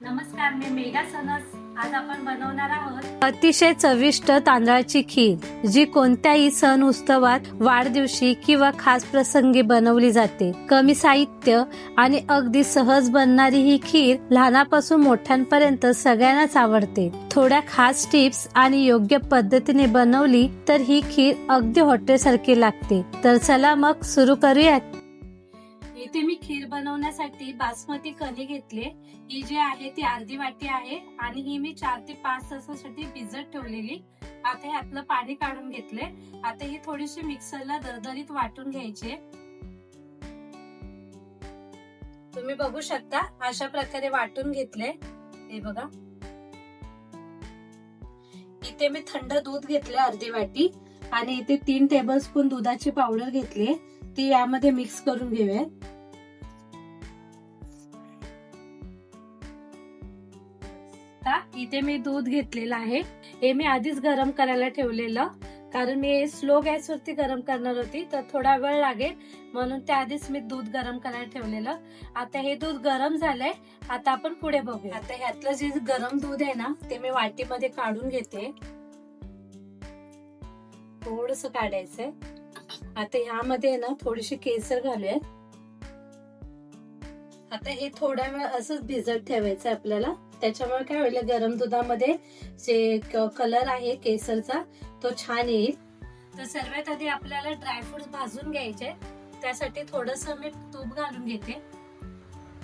नमस्कार मी मेघा सनस. आज आपण बनवणार आहोत अतिशय चविष्ट तांदळाची खीर जी कोणत्याही सण उत्सवात वाढदिवशी किंवा खास प्रसंगी बनवली जाते. कमी साहित्य आणि अगदी सहज बनणारी ही खीर लहानापासून मोठ्यांपर्यंत सगळ्यांनाच आवडते. थोड्या खास टिप्स आणि योग्य पद्धतीने बनवली तर ही खीर अगदी हॉटेल सारखी लागते. तर चला मग सुरू करूयात. इथे मी खीर बनवण्यासाठी बासमती कणी घेतले. ही जी आहे ती अर्धी वाटी आहे आणि ही मी चार ते पाच तासासाठी भिजत ठेवलेली. आता ह्यातलं पाणी काढून घेतले. आता ही थोडीशी मिक्सरला दरदरीत वाटून घ्यायची. तुम्ही बघू शकता अशा प्रकारे वाटून घेतले. हे बघा. इथे मी थंड दूध घेतले अर्धी वाटी आणि इथे तीन टेबल स्पून दुधाची पावडर घेतली. ती यामध्ये मिक्स करून घेऊया इथे मी दूध घेतलेलं आहे. हे मी आधीच गरम करायला ठेवलेलं. कारण मी स्लो गॅस वरती गरम करणार होती तर थोडा वेळ लागेल. म्हणून त्या आधीच मी दूध गरम करायला ठेवलेलं. आता हे दूध गरम झालंय. आता आपण पुढे बघूया. आता ह्यातलं जे गरम दूध आहे ना ते मी वाटीमध्ये काढून घेते. थोडस काढायचंय. आता ह्यामध्ये ना थोडीशी केसर घालूया आता हे थोडा वेळ असंच भिजत ठेवायचं आपल्याला. त्याच्यामुळे काय होईल गरम दुधामध्ये जे कलर आहे केसरचा तो छान येईल. तर सर्वात आधी आपल्याला ड्रायफ्रुट्स भाजून घ्यायचे. त्यासाठी थोडस मी तूप घालून घेते.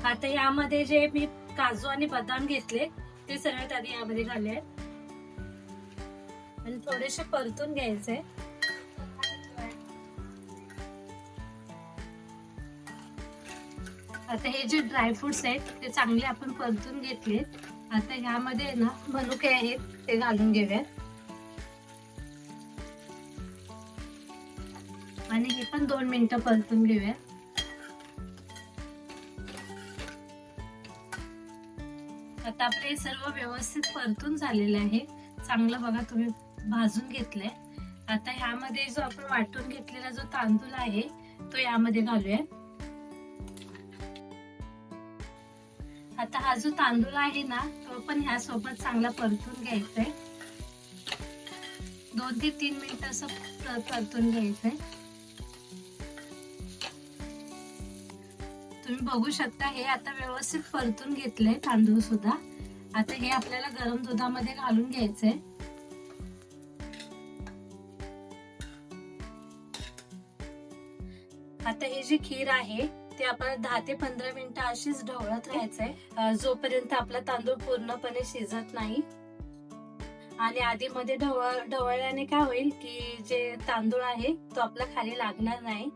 आता यामध्ये जे मी काजू आणि बदाम घेतले ते सर्वात आधी यामध्ये घाले आणि थोडेसे परतून घ्यायचे. आता हे जे ड्रायफ्रुट्स आहेत ते चांगले आपण परतून घेतले आता ह्यामध्ये ना मनुके आहेत ते घालून घेऊयात. आणि हे पण दोन मिनिटं परतून घेऊया आता आपले सर्व व्यवस्थित परतून झालेले आहे. चांगलं बघा तुम्ही भाजून घेतलंय. आता ह्यामध्ये जो आपण वाटून घेतलेला जो तांदूळ आहे तो यामध्ये घालूया आता हा जो तांदूळ आहे ना तो पण ह्या सोबत चांगला परतून घ्यायचा आहे दोन ते तीन मिनिट असं परतून घ्यायचंय. तुम्ही बघू शकता हे आता व्यवस्थित परतून घेतलंय तांदूळ सुद्धा. आता हे आपल्याला गरम दुधामध्ये घालून घ्यायचंय. आता ही जी खीर आहे ते आपण दहा ते पंधरा मिनिटं अशीच ढवळत राहायचंय. जोपर्यंत आपला तांदूळ पूर्णपणे शिजत नाही. आणि आधी मध्ये ढवळ ढवळल्याने काय होईल की जे तांदूळ आहे तो आपला खाली लागणार नाही.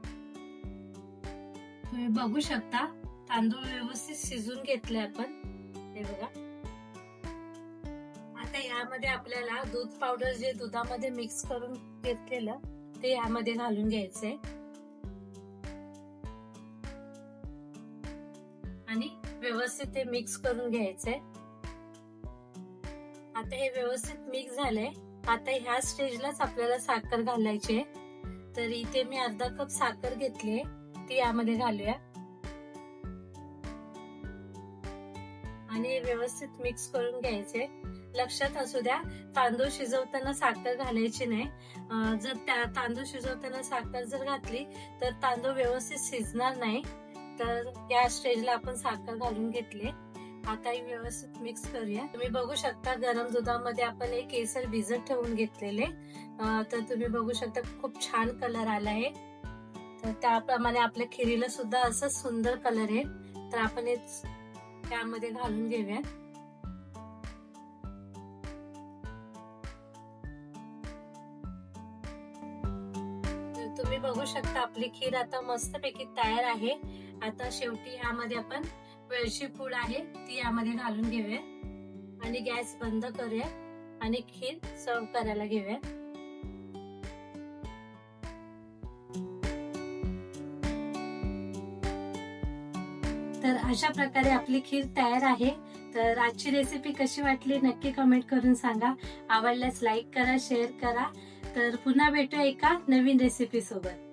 तुम्ही बघू शकता तांदूळ व्यवस्थित शिजून घेतले आपण. हे बघा. आता यामध्ये आपल्याला दूध पावडर जे दुधामध्ये मिक्स करून घेतलेलं ते यामध्ये घालून घ्यायचंय. व्यवस्थित ते मिक्स करून घ्यायचंय. आता हे व्यवस्थित मिक्स झालंय. आता ह्या स्टेजलाच आपल्याला साखर घालायची आहे. तर इथे मी अर्धा कप साखर घेतली ती यामध्ये घालूया. आणि व्यवस्थित मिक्स करून घ्यायचे लक्षात असू द्या तांदूळ शिजवताना साखर घालायची नाही. जर त्या तांदूळ शिजवताना साखर जर घातली तर तांदूळ व्यवस्थित शिजणार नाही. तर या स्टेजला आपण साखर घालून घेतले. आता ही व्यवस्थित मिक्स करूया. तुम्ही बघू शकता गरम दुधामध्ये आपण एक केसर भिजत ठेवून घेतलेले. तर तुम्ही बघू शकता खूप छान कलर आला आहे. तर त्याप्रमाणे आपल्या खिरीला सुद्धा असं सुंदर कलर आहे. तर आपण हे त्यामध्ये घालून घेऊया. तुम्ही बघू शकता आपली खीर आता मस्तपैकी तयार आहे. आता शेवटी यामध्ये आपण वेळची पूड आहे ती यामध्ये घालून घेऊया. आणि गॅस बंद करूया आणि खीर सर्व करायला घेऊया. तर अशा प्रकारे आपली खीर तयार आहे. तर आजची रेसिपी कशी वाटली नक्की कमेंट करून सांगा. आवडल्यास लाईक करा शेअर करा. तर पुन्हा भेटू एका नवीन रेसिपी सोबत.